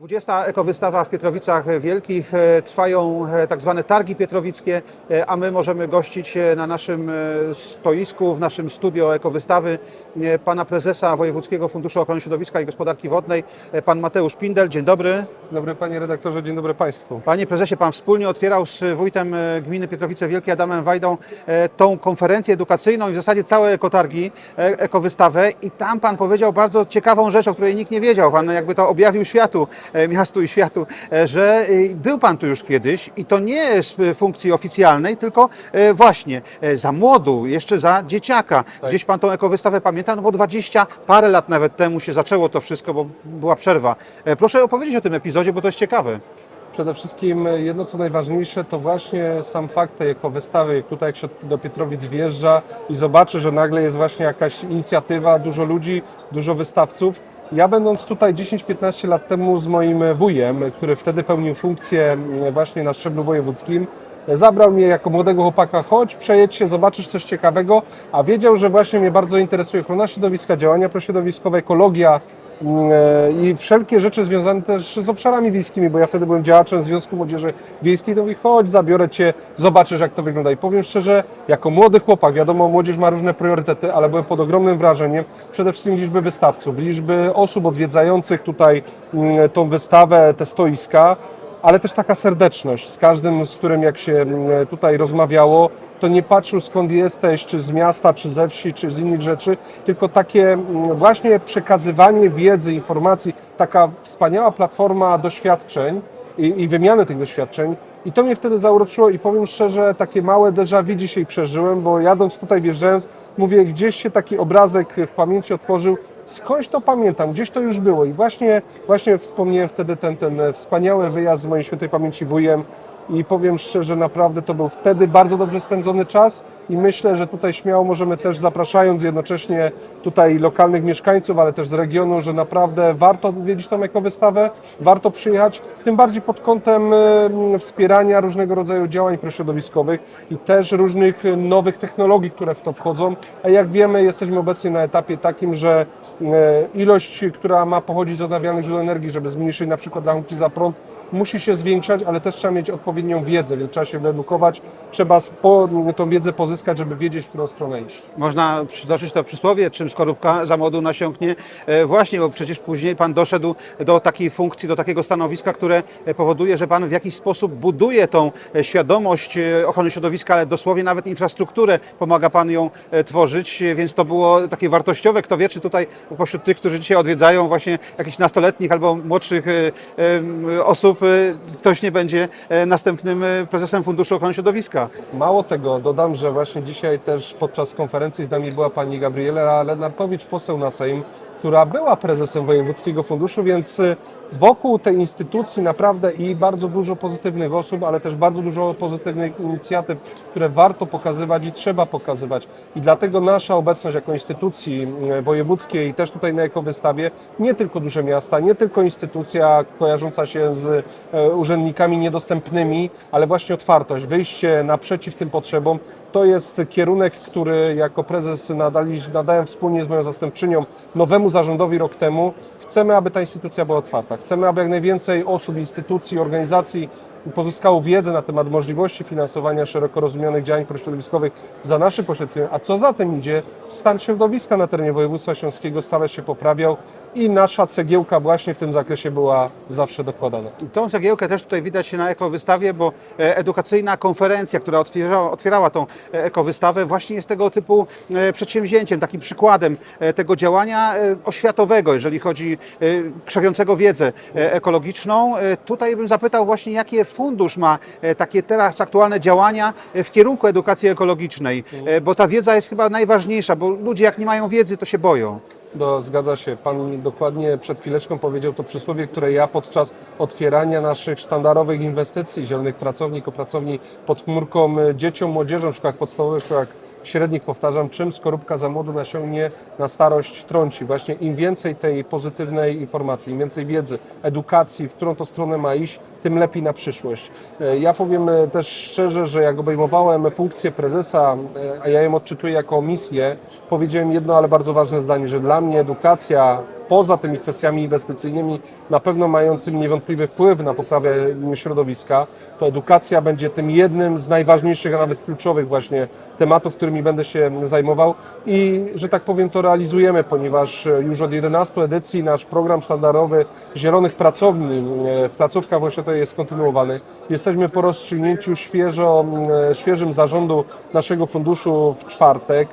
20 ekowystawa w Pietrowicach Wielkich. E, Trwają e, tak zwane targi pietrowickie, e, a my możemy gościć na naszym stoisku, w naszym studio ekowystawy pana prezesa Wojewódzkiego Funduszu Ochrony Środowiska i Gospodarki Wodnej, pan Mateusz Pindel. Dzień dobry. Dzień dobry panie redaktorze, dzień dobry państwu. Panie prezesie, pan wspólnie otwierał z wójtem gminy Pietrowice Wielkie Adamem Wajdą tą konferencję edukacyjną i w zasadzie całe ekotargi, ekowystawę i tam pan powiedział bardzo ciekawą rzecz, o której nikt nie wiedział. Pan jakby to objawił światu, miastu i światu, e, że e, był pan tu już kiedyś i to nie z e, funkcji oficjalnej, tylko e, właśnie e, za młodu, jeszcze za dzieciaka. Gdzieś pan tą ekowystawę pamięta, no bo 20 parę lat nawet temu się zaczęło to wszystko, bo była przerwa. E, Proszę opowiedzieć o tym epizodzie, bo to jest ciekawe. Przede wszystkim jedno co najważniejsze to właśnie sam fakt tej ekowystawy. Tutaj jak się do Pietrowic wjeżdża i zobaczy, że nagle jest właśnie jakaś inicjatywa, dużo ludzi, dużo wystawców. Ja będąc tutaj 10-15 lat temu z moim wujem, który wtedy pełnił funkcję właśnie na szczeblu wojewódzkim, zabrał mnie jako młodego chłopaka, chodź, przejedź się, zobaczysz coś ciekawego, a wiedział, że właśnie mnie bardzo interesuje ochrona środowiska, działania prośrodowiskowe, ekologia, i wszelkie rzeczy związane też z obszarami wiejskimi, bo ja wtedy byłem działaczem Związku Młodzieży Wiejskiej, to mówi, chodź, zabiorę Cię, zobaczysz jak to wygląda. I powiem szczerze, jako młody chłopak, wiadomo, młodzież ma różne priorytety, ale byłem pod ogromnym wrażeniem przede wszystkim liczby wystawców, liczby osób odwiedzających tutaj mm, tą wystawę, te stoiska, ale też taka serdeczność z każdym, z którym jak się mm, tutaj rozmawiało, to nie patrzył skąd jesteś, czy z miasta, czy ze wsi, czy z innych rzeczy, tylko takie mm, właśnie przekazywanie wiedzy, informacji, taka wspaniała platforma doświadczeń i, i wymiany tych doświadczeń. I to mnie wtedy zauroczyło i powiem szczerze, takie małe déjà vu dzisiaj przeżyłem, bo jadąc tutaj, wjeżdżając, mówię, gdzieś się taki obrazek w pamięci otworzył, skądś to pamiętam, gdzieś to już było. I właśnie, właśnie wspomniałem wtedy ten, ten wspaniały wyjazd z mojej świętej pamięci wujem. I powiem szczerze, naprawdę to był wtedy bardzo dobrze spędzony czas. I myślę, że tutaj śmiało możemy też zapraszając jednocześnie tutaj lokalnych mieszkańców, ale też z regionu, że naprawdę warto odwiedzić tą ekowystawę, warto przyjechać, tym bardziej pod kątem e, wspierania różnego rodzaju działań prośrodowiskowych i też różnych nowych technologii, które w to wchodzą, a jak wiemy jesteśmy obecnie na etapie takim, że e, ilość, która ma pochodzić z odnawialnych źródeł energii, żeby zmniejszyć na przykład rachunki za prąd, musi się zwiększać, ale też trzeba mieć odpowiednią wiedzę, więc trzeba się wyedukować, trzeba spo, tą wiedzę pozyskać, żeby wiedzieć, w którą stronę iść. Można przytoczyć to przysłowie, czym skorupka za młodu nasiąknie. E, Właśnie, bo przecież później Pan doszedł do takiej funkcji, do takiego stanowiska, które e, powoduje, że Pan w jakiś sposób buduje tą e, świadomość ochrony środowiska, ale dosłownie nawet infrastrukturę pomaga Pan ją tworzyć, więc to było takie wartościowe. Kto wie, czy tutaj pośród tych, którzy dzisiaj odwiedzają właśnie jakichś nastoletnich albo młodszych osób, ktoś nie będzie e, następnym e, prezesem Funduszu Ochrony Środowiska. Mało tego, dodam, że właśnie dzisiaj też podczas konferencji z nami była pani Gabriela Lenartowicz, poseł na Sejm, która była prezesem Wojewódzkiego Funduszu, więc y, wokół tej instytucji naprawdę i bardzo dużo pozytywnych osób, ale też bardzo dużo pozytywnych inicjatyw, które warto pokazywać i trzeba pokazywać. I dlatego nasza obecność jako instytucji y, wojewódzkiej, też tutaj na ekowystawie, nie tylko duże miasta, nie tylko instytucja kojarząca się z e, urzędnikami niedostępnymi, ale właśnie otwartość, wyjście naprzeciw tym potrzebom, to jest kierunek, który jako prezes nadali, nadałem wspólnie z moją zastępczynią nowemu zarządowi rok temu. Chcemy, aby ta instytucja była otwarta. Chcemy, aby jak najwięcej osób, instytucji, organizacji pozyskało wiedzę na temat możliwości finansowania szeroko rozumianych działań prośrodowiskowych za naszym pośrednictwem, a co za tym idzie, stan środowiska na terenie województwa śląskiego stale się poprawiał i nasza cegiełka właśnie w tym zakresie była zawsze dokładana. Tą cegiełkę też tutaj widać na ekowystawie, bo e, edukacyjna konferencja, która otwierała, otwierała tą e, ekowystawę, właśnie jest tego typu e, przedsięwzięciem, takim przykładem tego działania oświatowego, jeżeli chodzi krzewiącego wiedzę ekologiczną. Tutaj bym zapytał właśnie, jakie fundusz ma e, takie teraz aktualne działania e, w kierunku edukacji ekologicznej, e, bo ta wiedza jest chyba najważniejsza, bo ludzie jak nie mają wiedzy, to się boją. Do, zgadza się. Pan dokładnie przed chwileczką powiedział to przysłowie, które ja podczas otwierania naszych sztandarowych inwestycji, zielonych pracowni, pod chmurką dzieciom, młodzieżom w szkołach podstawowych, szkołach średnich powtarzam, czym skorupka za młodu nasiągnie na starość trąci. Właśnie im więcej tej pozytywnej informacji, im więcej wiedzy, edukacji, w którą to stronę ma iść, tym lepiej na przyszłość. E, Ja powiem e, też szczerze, że jak obejmowałem funkcję prezesa, e, a ja ją odczytuję jako misję, powiedziałem jedno, ale bardzo ważne zdanie, że dla mnie edukacja poza tymi kwestiami inwestycyjnymi, na pewno mającymi niewątpliwy wpływ na poprawę środowiska, to edukacja będzie tym jednym z najważniejszych, a nawet kluczowych właśnie tematów, którymi będę się zajmował i, że tak powiem, to realizujemy, ponieważ już od 11 edycji nasz program sztandarowy Zielonych Pracowni w placówkach właśnie to jest kontynuowany. Jesteśmy po rozstrzygnięciu świeżo, e, świeżym zarządu naszego funduszu w czwartek.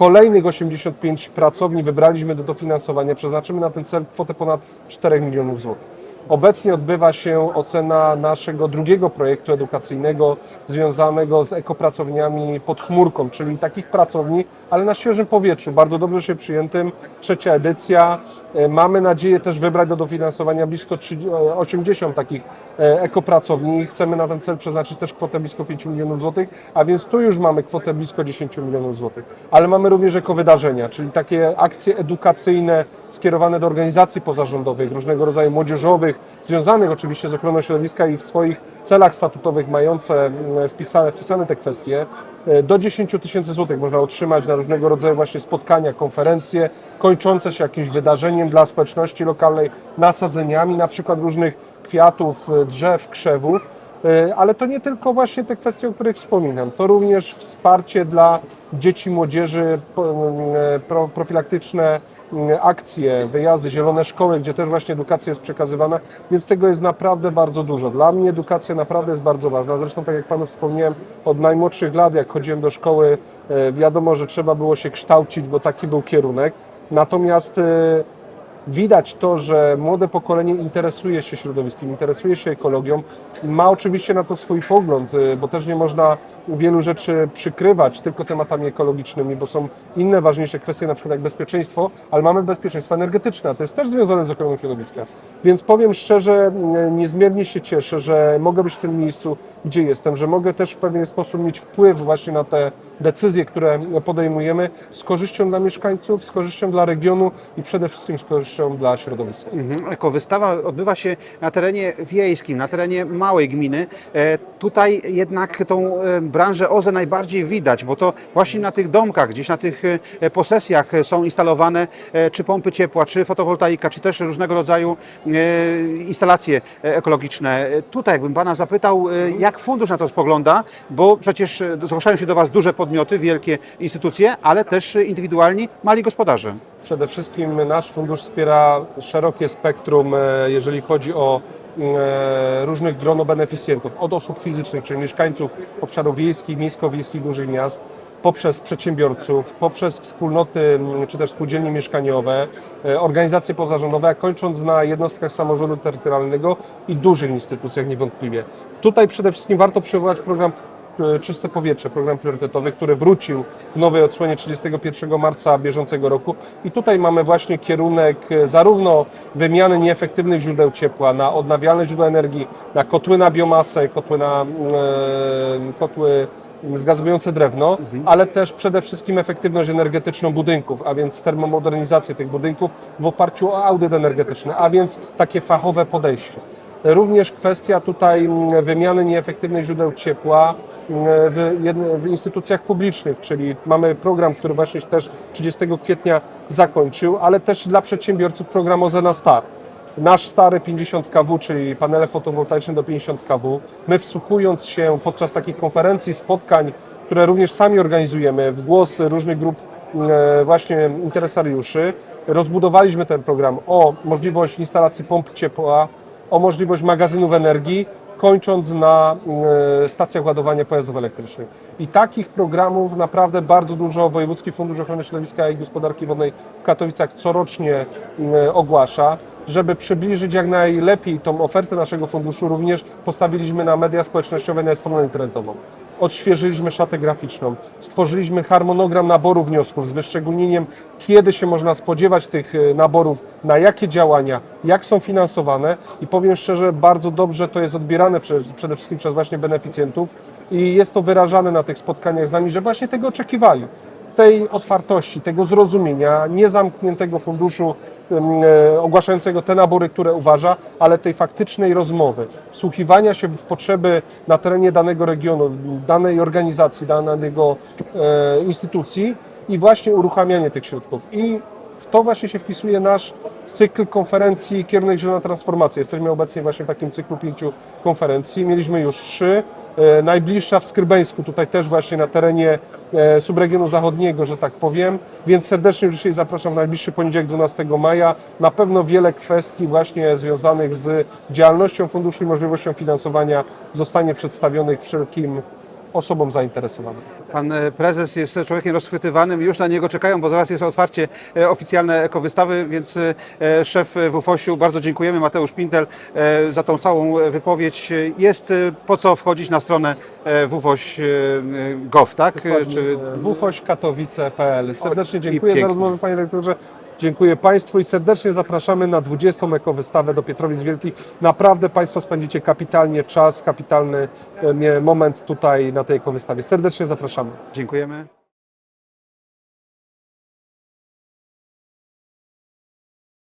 Kolejnych 85 pracowni wybraliśmy do dofinansowania. Przeznaczymy na ten cel kwotę ponad 4 milionów złotych. Obecnie odbywa się ocena naszego drugiego projektu edukacyjnego związanego z ekopracowniami pod chmurką, czyli takich pracowni, ale na świeżym powietrzu, bardzo dobrze się przyjętym. Trzecia edycja. E, Mamy nadzieję też wybrać do dofinansowania blisko 30 e, 80 takich e, ekopracowni. Chcemy na ten cel przeznaczyć też kwotę blisko 5 milionów złotych, a więc tu już mamy kwotę blisko 10 milionów złotych. Ale mamy również ekowydarzenia, czyli takie akcje edukacyjne skierowane do organizacji pozarządowych, różnego rodzaju młodzieżowych, związanych oczywiście z ochroną środowiska i w swoich celach statutowych mające mm, wpisane, wpisane te kwestie. E, Do 10 tysięcy złotych można otrzymać na różnego rodzaju właśnie spotkania, konferencje, kończące się jakimś wydarzeniem dla społeczności lokalnej, nasadzeniami na przykład różnych kwiatów, e, drzew, krzewów. E, Ale to nie tylko właśnie te kwestie, o których wspominam. To również wsparcie dla dzieci, młodzieży, pro- profilaktyczne akcje, wyjazdy, zielone szkoły, gdzie też właśnie edukacja jest przekazywana, więc tego jest naprawdę bardzo dużo. Dla mnie edukacja naprawdę jest bardzo ważna. Zresztą, tak jak Panu wspomniałem, od najmłodszych lat, jak chodziłem do szkoły, e, wiadomo, że trzeba było się kształcić, bo taki był kierunek. Natomiast e, widać to, że młode pokolenie interesuje się środowiskiem, interesuje się ekologią, ma oczywiście na to swój pogląd, y, bo też nie można wielu rzeczy przykrywać tylko tematami ekologicznymi, bo są inne ważniejsze kwestie, na przykład jak bezpieczeństwo, ale mamy bezpieczeństwo energetyczne, a to jest też związane z ochroną środowiska. Więc powiem szczerze, y, niezmiernie się cieszę, że mogę być w tym miejscu, gdzie jestem, że mogę też w pewien sposób mieć wpływ właśnie na te decyzje, które podejmujemy z korzyścią dla mieszkańców, z korzyścią dla regionu i przede wszystkim z korzyścią dla środowiska. Mhm. Ekowystawa odbywa się na terenie wiejskim, na terenie małej gminy. E, Tutaj jednak tą e, branżę OZE najbardziej widać, bo to właśnie na tych domkach, gdzieś na tych e, posesjach są instalowane czy pompy ciepła, czy fotowoltaika, czy też różnego rodzaju instalacje ekologiczne. Tutaj jakbym Pana zapytał, e, jak fundusz na to spogląda, bo przecież e, zgłaszają się do Was duże podmioty, wielkie instytucje, ale też e, indywidualni mali gospodarze. Przede wszystkim nasz fundusz wspiera szerokie spektrum, e, jeżeli chodzi o e, różnych grono beneficjentów, od osób fizycznych, czyli mieszkańców obszarów wiejskich, miejsko-wiejskich, dużych miast, poprzez przedsiębiorców, poprzez wspólnoty m, czy też spółdzielnie mieszkaniowe, e, organizacje pozarządowe, a kończąc na jednostkach samorządu terytorialnego i dużych instytucjach niewątpliwie. Tutaj przede wszystkim warto przywołać program e, Czyste Powietrze, program priorytetowy, który wrócił w nowej odsłonie 31 marca bieżącego roku. I tutaj mamy właśnie kierunek e, zarówno wymiany nieefektywnych źródeł ciepła na odnawialne źródła energii, na kotły na biomasę, kotły na e, kotły zgazowujące drewno, ale też przede wszystkim efektywność energetyczną budynków, a więc termomodernizację tych budynków w oparciu o audyt energetyczny, a więc takie fachowe podejście. Również kwestia tutaj mm, wymiany nieefektywnych źródeł ciepła mm, w instytucjach publicznych, czyli mamy program, który właśnie też 30 kwietnia zakończył, ale też dla przedsiębiorców program OZE na start. Nasz stary 50 kW, czyli panele fotowoltaiczne do 50 kW, my wsłuchując się podczas takich konferencji, spotkań, które również sami organizujemy, w głos różnych grup e, właśnie interesariuszy, rozbudowaliśmy ten program o możliwość instalacji pomp ciepła, o możliwość magazynów energii, kończąc na e, stacjach ładowania pojazdów elektrycznych. I takich programów naprawdę bardzo dużo Wojewódzki Fundusz Ochrony Środowiska i Gospodarki Wodnej w Katowicach corocznie e, ogłasza. Żeby przybliżyć jak najlepiej tą ofertę naszego funduszu, również postawiliśmy na media społecznościowe na stronę internetową. Odświeżyliśmy szatę graficzną, stworzyliśmy harmonogram naboru wniosków z wyszczególnieniem, kiedy się można spodziewać tych e, naborów, na jakie działania, jak są finansowane. I powiem szczerze, bardzo dobrze to jest odbierane prze- przede wszystkim przez właśnie beneficjentów. I jest to wyrażane na tych spotkaniach z nami, że właśnie tego oczekiwali tej otwartości, tego zrozumienia, niezamkniętego funduszu e, ogłaszającego te nabory, które uważa, ale tej faktycznej rozmowy, wsłuchiwania się w potrzeby na terenie danego regionu, danej organizacji, danego e, instytucji i właśnie uruchamianie tych środków. I w to właśnie się wpisuje nasz cykl konferencji Kierunek Zielona Transformacja. Jesteśmy obecnie właśnie w takim cyklu pięciu konferencji. Mieliśmy już trzy. E, Najbliższa w Skrybeńsku, tutaj też właśnie na terenie e, subregionu zachodniego, że tak powiem. Więc serdecznie już dzisiaj zapraszam w najbliższy poniedziałek 12 maja. Na pewno wiele kwestii właśnie związanych z działalnością funduszu i możliwością finansowania zostanie przedstawionych wszelkim osobom zainteresowanym. Pan e, prezes jest człowiekiem rozchwytywanym, już na niego czekają, bo zaraz jest otwarcie e, oficjalne ekowystawy, więc e, szef WFOŚ-u, bardzo dziękujemy, Mateusz Pintel, za tą całą wypowiedź. Jest po co wchodzić na stronę www.gov, tak? Czy wufośkatowice.pl. Serdecznie dziękuję za rozmowę, panie rektorze. Dziękuję Państwu i serdecznie zapraszamy na 20. ekowystawę do Pietrowic Wielkich. Naprawdę Państwo spędzicie kapitalnie czas, kapitalny e, moment tutaj na tej ekowystawie. Serdecznie zapraszamy. dziękujemy.